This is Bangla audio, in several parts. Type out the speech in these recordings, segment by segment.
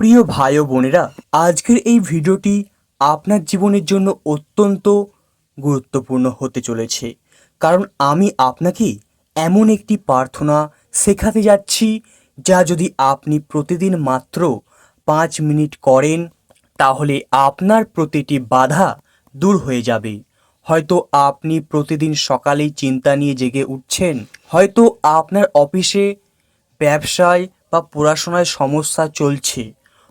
প্রিয় ভাই ও বোনেরা, আজকের এই ভিডিওটি আপনার জীবনের জন্য অত্যন্ত গুরুত্বপূর্ণ হতে চলেছে। কারণ আমি আপনাকে এমন একটি প্রার্থনা শেখাতে যাচ্ছি, যা যদি আপনি প্রতিদিন মাত্র পাঁচ মিনিট করেন, তাহলে আপনার প্রতিটি বাধা দূর হয়ে যাবে। হয়তো আপনি প্রতিদিন সকালেই চিন্তা নিয়ে জেগে উঠছেন, হয়তো আপনার অফিসে, ব্যবসায় বা পড়াশোনায় সমস্যা চলছে।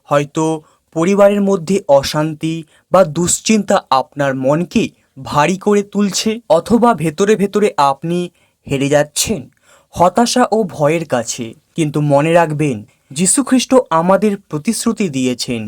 হয়তো পরিবারের মধ্যে অশান্তি বা দুশ্চিন্তা আপনার মনকে ভারী করে তুলছে অথবা ভেতরে ভেতরে আপনি হেরে যাচ্ছেন হতাশা ও ভয়ের কাছে। কিন্তু মনে রাখবেন, যীশুখ্রিস্ট আমাদের প্রতিশ্রুতি দিয়েছেন,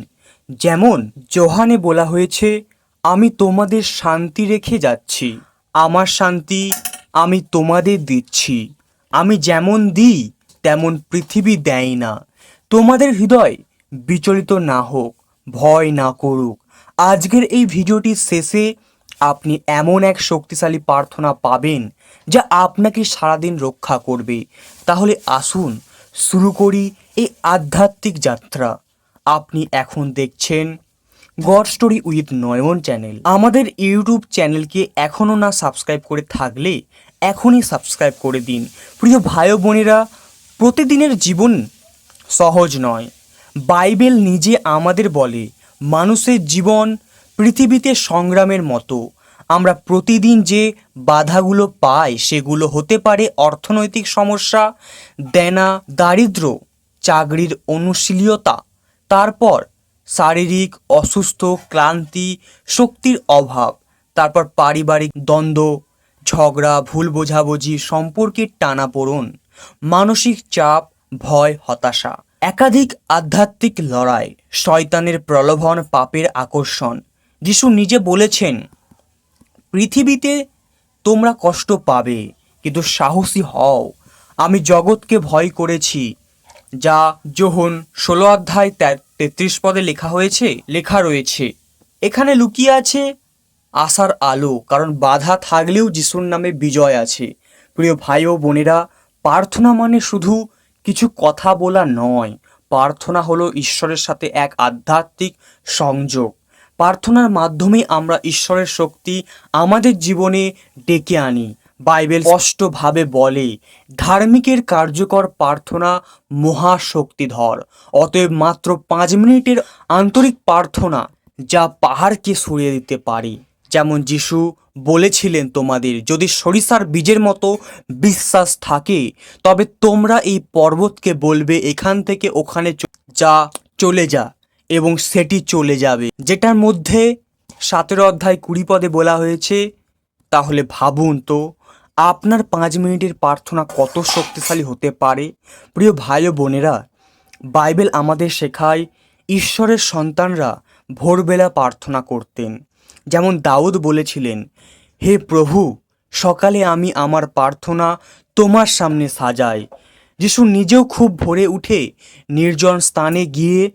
যেমন জোহানে বলা হয়েছে, আমি তোমাদের শান্তি রেখে যাচ্ছি। আমার শান্তি আমি তোমাদের দিচ্ছি। আমি যেমন দিই, তেমন পৃথিবী দেয় না। তোমাদের হৃদয় বিচলিত না হোক, ভয় না করুক। আজকের এই ভিডিওটির শেষে আপনি এমন এক শক্তিশালী প্রার্থনা পাবেন যা আপনাকে সারাদিন রক্ষা করবে। তাহলে আসুন, শুরু করি এই আধ্যাত্মিক যাত্রা। আপনি এখন দেখছেন God story with Nayan channel. আমাদের ইউটিউব চ্যানেলকে এখনও না সাবস্ক্রাইব করে থাকলে এখনই সাবস্ক্রাইব করে দিন। প্রিয় ভাই বোনেরা, প্রতিদিনের জীবন সহজ নয়। বাইবেল নিজে আমাদের বলে, মানুষের জীবন পৃথিবীতে সংগ্রামের মতো। আমরা প্রতিদিন যে বাধাগুলো পাই, সেগুলো হতে পারে অর্থনৈতিক সমস্যা, দেনা, দারিদ্র, চাকরির অনুশীলতা, তারপর শারীরিক অসুস্থ, ক্লান্তি, শক্তির অভাব, তারপর পারিবারিক দ্বন্দ্ব, ঝগড়া, ভুল বোঝাবুঝি সম্পর্কের টানাপোড়ন, মানসিক চাপ, ভয়, হতাশা। একাধিক আধ্যাত্মিক লড়াই, শয়তানের প্রলোভন, পাপের আকর্ষণ। যিশু নিজে বলেছেন, পৃথিবীতে তোমরা কষ্ট পাবে, কিন্তু সাহসী হও। আমি জগৎকে ভয় করেছি, যা যোহন ষোলো অধ্যায় তেত্রিশ পদে লেখা হয়েছে, লেখা রয়েছে। এখানে লুকিয়ে আছে আশার আলো, কারণ বাধা থাকলেও যিশুর নামে বিজয় আছে। প্রিয় ভাই ও বোনেরা, প্রার্থনা মানে শুধু কিছু কথা বলা নয়। প্রার্থনা হলো ঈশ্বরের সাথে এক আধ্যাত্মিক সংযোগ। প্রার্থনার মাধ্যমে আমরা ঈশ্বরের শক্তি আমাদের জীবনে ডেকে আনি। বাইবেল স্পষ্টভাবে বলে, ধার্মিকের কার্যকর প্রার্থনা মহাশক্তিধর। অতএব মাত্র পাঁচ মিনিটের আন্তরিক প্রার্থনা যা পাহাড়কে সরিয়ে দিতে পারে। যেমন যিশু বলেছিলেন তোমাদের, যদি সরিষার বীজের মতো বিশ্বাস থাকে, তবে তোমরা এই পর্বতকে বলবে, এখান থেকে ওখানে যা চলে যা, এবং সেটি চলে যাবে। যেটার মধ্যে সতেরো অধ্যায় কুড়ি পদে বলা হয়েছে, তাহলে ভাবুন তো, আপনার পাঁচ মিনিটের প্রার্থনা কত শক্তিশালী হতে পারে? প্রিয় ভাই ও বোনেরা, বাইবেল আমাদের শেখায়, ঈশ্বরের সন্তানরা ভোরবেলা প্রার্থনা করতেন। যেমন দাউদ বলেছিলেন, হে প্রভু, সকালে আমি আমার প্রার্থনা তোমার সামনে সাজাই। যিশু নিজেও খুব ভোরে উঠে নির্জন স্থানে গিয়ে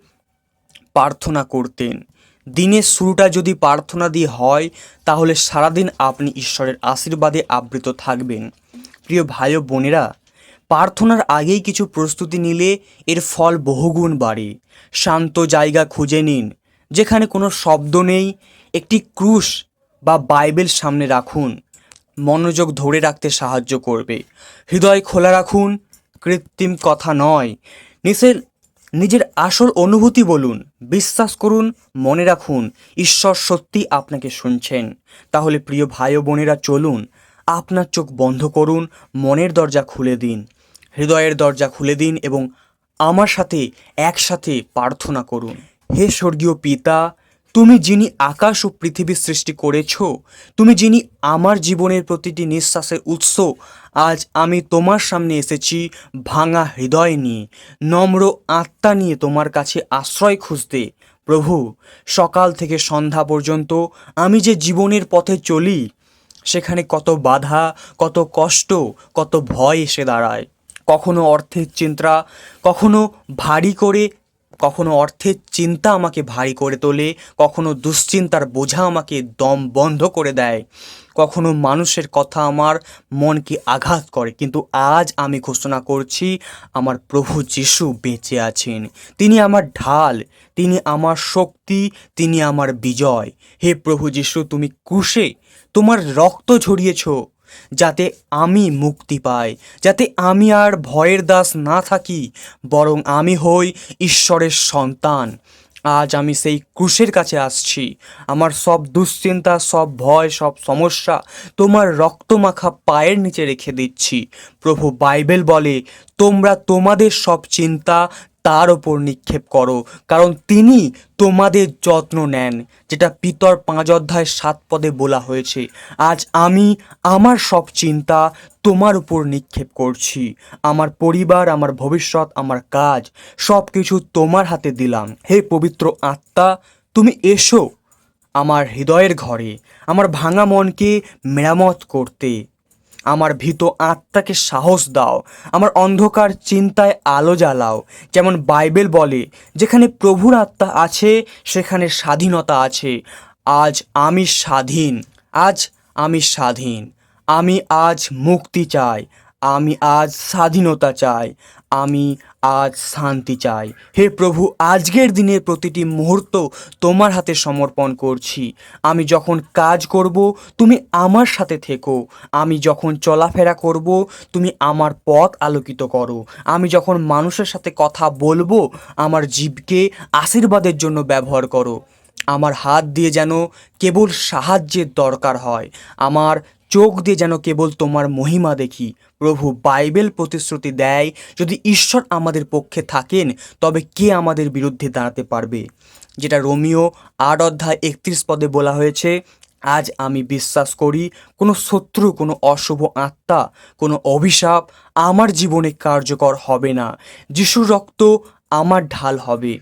প্রার্থনা করতেন। দিনের শুরুটা যদি প্রার্থনা দিয়ে হয়, তাহলে সারাদিন আপনি ঈশ্বরের আশীর্বাদে আবৃত থাকবেন। প্রিয় ভাই বোনেরা, প্রার্থনার আগেই কিছু প্রস্তুতি নিলে এর ফল বহুগুণ বাড়ে। শান্ত জায়গা খুঁজে নিন, যেখানে কোনো শব্দ নেই একটি ক্রুশ বা বাইবেল সামনে রাখুন। মনোযোগ ধরে রাখতে সাহায্য করবে। হৃদয় খোলা রাখুন। কৃত্রিম কথা নয়। নিজের নিজের আসল অনুভূতি বলুন। বিশ্বাস করুন, মনে রাখুন, ঈশ্বর সত্যি আপনাকে শুনছেন। তাহলে প্রিয় ভাই বোনেরা, চলুন, আপনার চোখ বন্ধ করুন, মনের দরজা খুলে দিন। হৃদয়ের দরজা খুলে দিন এবং আমার সাথে, একসাথে প্রার্থনা করুন। হে স্বর্গীয় পিতা তুমি যিনি আকাশ ও পৃথিবী সৃষ্টি করেছ, তুমি যিনি আমার জীবনের প্রতিটি নিঃশ্বাসের উৎস, আজ আমি তোমার সামনে এসেছি ভাঙা হৃদয় নিয়ে, নম্র আত্মা নিয়ে তোমার কাছে আশ্রয় খুঁজতে। প্রভু, সকাল থেকে সন্ধ্যা পর্যন্ত আমি যে জীবনের পথে চলি, সেখানে কত বাধা, কত কষ্ট, কত ভয় এসে দাঁড়ায়। কখনো অর্থের চিন্তা, কখনো ভারী করে কখনো অর্থের চিন্তা আমাকে ভারী করে তোলে, কখনো দুশ্চিন্তার বোঝা আমাকে দম বন্ধ করে দেয়। কখনো মানুষের কথা আমার মনকে আঘাত করে, কিন্তু আজ আমি ঘোষণা করছি, আমার প্রভু যিশু বেঁচে আছেন। তিনি আমার ঢাল, তিনি আমার শক্তি, তিনি আমার বিজয়। হে প্রভু যিশু, তুমি ক্রুশে তোমার রক্ত ঝরিয়েছ। যাতে আমি মুক্তি পাই, যাতে আমি আর ভয়ের দাস না থাকি, বরং আমি হই ঈশ্বরের সন্তান। আজ আমি সেই ক্রুশের কাছে আসছি। আমার সব দুশ্চিন্তা, সব ভয়, সব সমস্যা তোমার রক্তমাখা পায়ের নিচে রেখে দিচ্ছি। প্রভু বাইবেল বলে, তোমরা তোমাদের সব চিন্তা তার ওপর নিক্ষেপ করো, কারণ তিনি তোমাদের যত্ন নেন, যেটা পিতর পাঁচ অধ্যায় সাত পদে বলা হয়েছে। আজ আমি আমার সব চিন্তা তোমার উপর নিক্ষেপ করছি। আমার পরিবার, আমার ভবিষ্যৎ, আমার কাজ সব কিছু তোমার হাতে দিলাম। হে পবিত্র আত্মা, তুমি এসো আমার হৃদয়ের ঘরে, আমার ভাঙা মনকে মেরামত করতে। আমার ভীত আত্মাকে সাহস দাও, আমার অন্ধকার চিন্তায় আলো জ্বালাও। যেমন বাইবেল বলে, যেখানে প্রভুর আত্মা আছে, সেখানে স্বাধীনতা আছে। আজ আমি স্বাধীন, আজ আমি স্বাধীন। আমি আজ মুক্তি চাই, আমি আজ স্বাধীনতা চাই। আমি আজ শান্তি চাই। হে প্রভু, আজকের দিনের প্রতিটি মুহূর্ত তোমার হাতে সমর্পণ করছি। আমি যখন কাজ করব, তুমি আমার সাথে থেকো। আমি যখন চলাফেরা করব, তুমি আমার পথ আলোকিত করো। আমি যখন মানুষের সাথে কথা বলব, আমার জীবকে আশীর্বাদের জন্য ব্যবহার করো। আমার হাত দিয়ে যেন কেবল সাহায্যের দরকার হয়। আমার চোখ দিয়ে যেন কেবল তোমার মহিমা দেখি। প্রভু বাইবেল প্রতিশ্রুতি দেয়, যদি ঈশ্বর আমাদের পক্ষে থাকেন, তবে কে আমাদের বিরুদ্ধে দাঁড়াতে পারবে? যেটা রোমিও আট অধ্যায় একত্রিশ পদে বলা হয়েছে, আজ আমি বিশ্বাস করি, কোনো শত্রু, কোনো অশুভ আত্মা, কোনো অভিশাপ আমার জীবনে কার্যকর হবে না। যিশুর রক্ত আমার ঢাল হবে।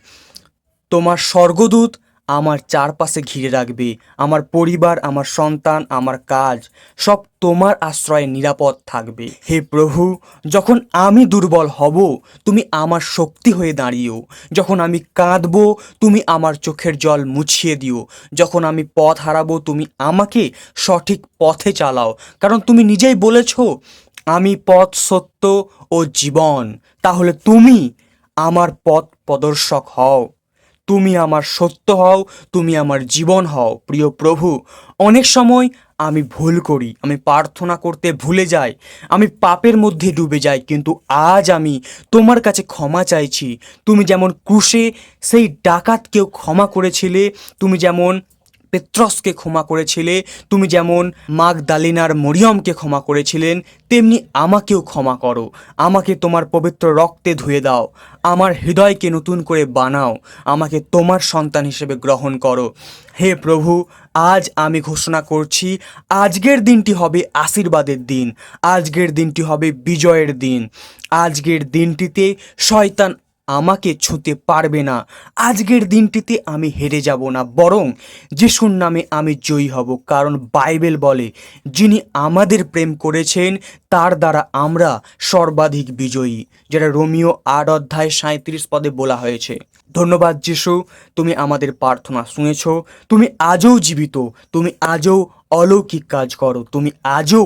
তোমার স্বর্গদূত আমার চারপাশে ঘিরে রাখবে। আমার পরিবার, আমার সন্তান, আমার কাজ, সব তোমার আশ্রয়ে নিরাপদ থাকবে। হে প্রভু, যখন আমি দুর্বল হব, তুমি আমার শক্তি হয়ে দাঁড়িও। যখন আমি কাঁদব, তুমি আমার চোখের জল মুছিয়ে দিও। যখন আমি পথ হারাবো, তুমি আমাকে সঠিক পথে চালাও। কারণ তুমি নিজেই বলেছ, আমি পথ সত্য ও জীবন। তাহলে তুমি আমার পথ প্রদর্শক হও। তুমি আমার সত্য হও, তুমি আমার জীবন হও, প্রিয় প্রভু। অনেক সময় আমি ভুল করি, আমি প্রার্থনা করতে ভুলে যাই, আমি পাপের মধ্যে ডুবে যাই, কিন্তু আজ আমি তোমার কাছে ক্ষমা চাইছি। তুমি যেমন ক্রুশে সেই ডাকাতকেও ক্ষমা করেছিলে, তুমি যেমন পেত্রসকে ক্ষমা করেছিলে, তুমি যেমন মাগদালিনার মরিয়মকে ক্ষমা করেছিলেন, তেমনি আমাকেও ক্ষমা করো। আমাকে তোমার পবিত্র রক্তে ধুয়ে দাও। আমার হৃদয়কে নতুন করে বানাও। আমাকে তোমার সন্তান হিসেবে গ্রহণ করো। হে প্রভু, আজ আমি ঘোষণা করছি, আজকের দিনটি হবে আশীর্বাদের দিন। আজকের দিনটি হবে বিজয়ের দিন। আজকের দিনটিতে শয়তান আমাকে ছুঁতে পারবে না। আজকের দিনটিতে আমি হেরে যাব না, বরং যিশুর নামে আমি জয়ী হব, কারণ বাইবেল বলে, যিনি আমাদের প্রেম করেছেন, তার দ্বারা আমরা সর্বাধিক বিজয়ী, যেটা রোমিও আট অধ্যায় সাঁত্রিশ পদে বলা হয়েছে। ধন্যবাদ যিশু, তুমি আমাদের প্রার্থনা শুনেছ, তুমি আজও জীবিত, তুমি আজও অলৌকিক কাজ করো, তুমি আজও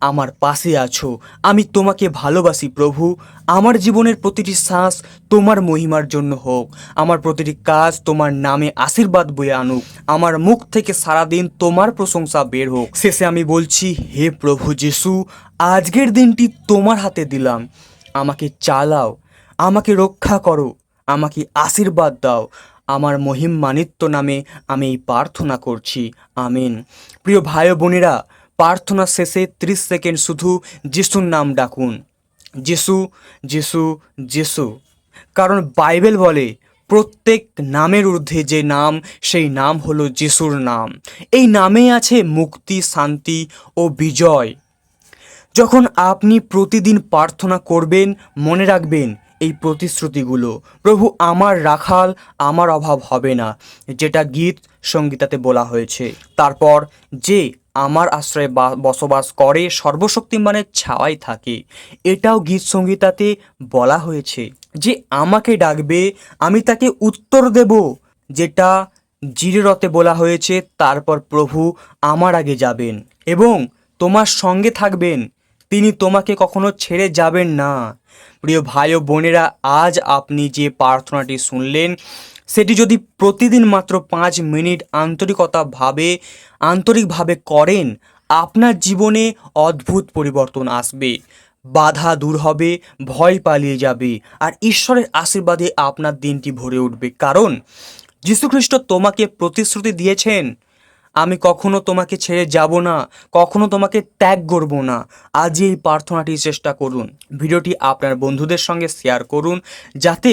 আমার পাশে আছো। আমি তোমাকে ভালোবাসি প্রভু। আমার জীবনের প্রতিটি শ্বাস তোমার মহিমার জন্য হোক। আমার প্রতিটি কাজ তোমার নামে আশীর্বাদ বয়ে আনুক। আমার মুখ থেকে সারাদিন তোমার প্রশংসা বের হোক। শেষে আমি বলছি, হে প্রভু যিশু, আজকের দিনটি তোমার হাতে দিলাম। আমাকে চালাও। আমাকে রক্ষা করো। আমাকে আশীর্বাদ দাও। আমার মহিমানিত্য নামে আমি এই প্রার্থনা করছি। আমিন। প্রিয় ভাই বোনেরা প্রার্থনা শেষে ত্রিশ সেকেন্ড শুধু যিশুর নাম ডাকুন। যিশু যিশু যিশু। কারণ বাইবেল বলে, প্রত্যেক নামের ঊর্ধ্বে যে নাম, সেই নাম হলো যিশুর নাম। এই নামে আছে মুক্তি, শান্তি ও বিজয়। যখন আপনি প্রতিদিন প্রার্থনা করবেন, মনে রাখবেন এই প্রতিশ্রুতিগুলো, প্রভু, আমার রাখাল, আমার অভাব হবে না। যেটা গীত সঙ্গীতাতে বলা হয়েছে। তারপর, যে আমার আশ্রয়ে বসবাস করে সর্বশক্তিমানের ছাওয়াই থাকে। এটাও গীত সংহিতাতে বলা হয়েছে যে আমাকে ডাকবে, আমি তাকে উত্তর দেব, যেটা জিরেরতে বলা হয়েছে, তারপর প্রভু আমার আগে যাবেন এবং তোমার সঙ্গে থাকবেন। তিনি তোমাকে কখনো ছেড়ে যাবেন না। প্রিয় ভাই ও বোনেরা, আজ আপনি যে প্রার্থনাটি শুনলেন, সেটি যদি প্রতিদিন মাত্র পাঁচ মিনিট আন্তরিকতা ভাবে, আন্তরিকভাবে করেন, আপনার জীবনে অদ্ভুত পরিবর্তন আসবে। বাধা দূর হবে, ভয় পালিয়ে যাবে, আর ঈশ্বরের আশীর্বাদে আপনার দিনটি ভরে উঠবে। কারণ, যীশুখ্রিস্ট তোমাকে প্রতিশ্রুতি দিয়েছেন আমি কখনো তোমাকে ছেড়ে যাব না, কখনো তোমাকে ত্যাগ করব না। আজই এই প্রার্থনাটি চেষ্টা করুন। ভিডিওটি আপনার বন্ধুদের সঙ্গে শেয়ার করুন, যাতে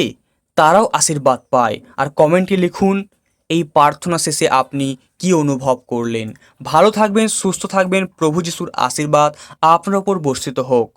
তারাও আশীর্বাদ পায়। আর কমেন্টে লিখুন, এই প্রার্থনা শেষে আপনি কি অনুভব করলেন? ভালো থাকবেন, সুস্থ থাকবেন, প্রভু যিশুর আশীর্বাদ আপনার ওপর বর্ষিত হোক।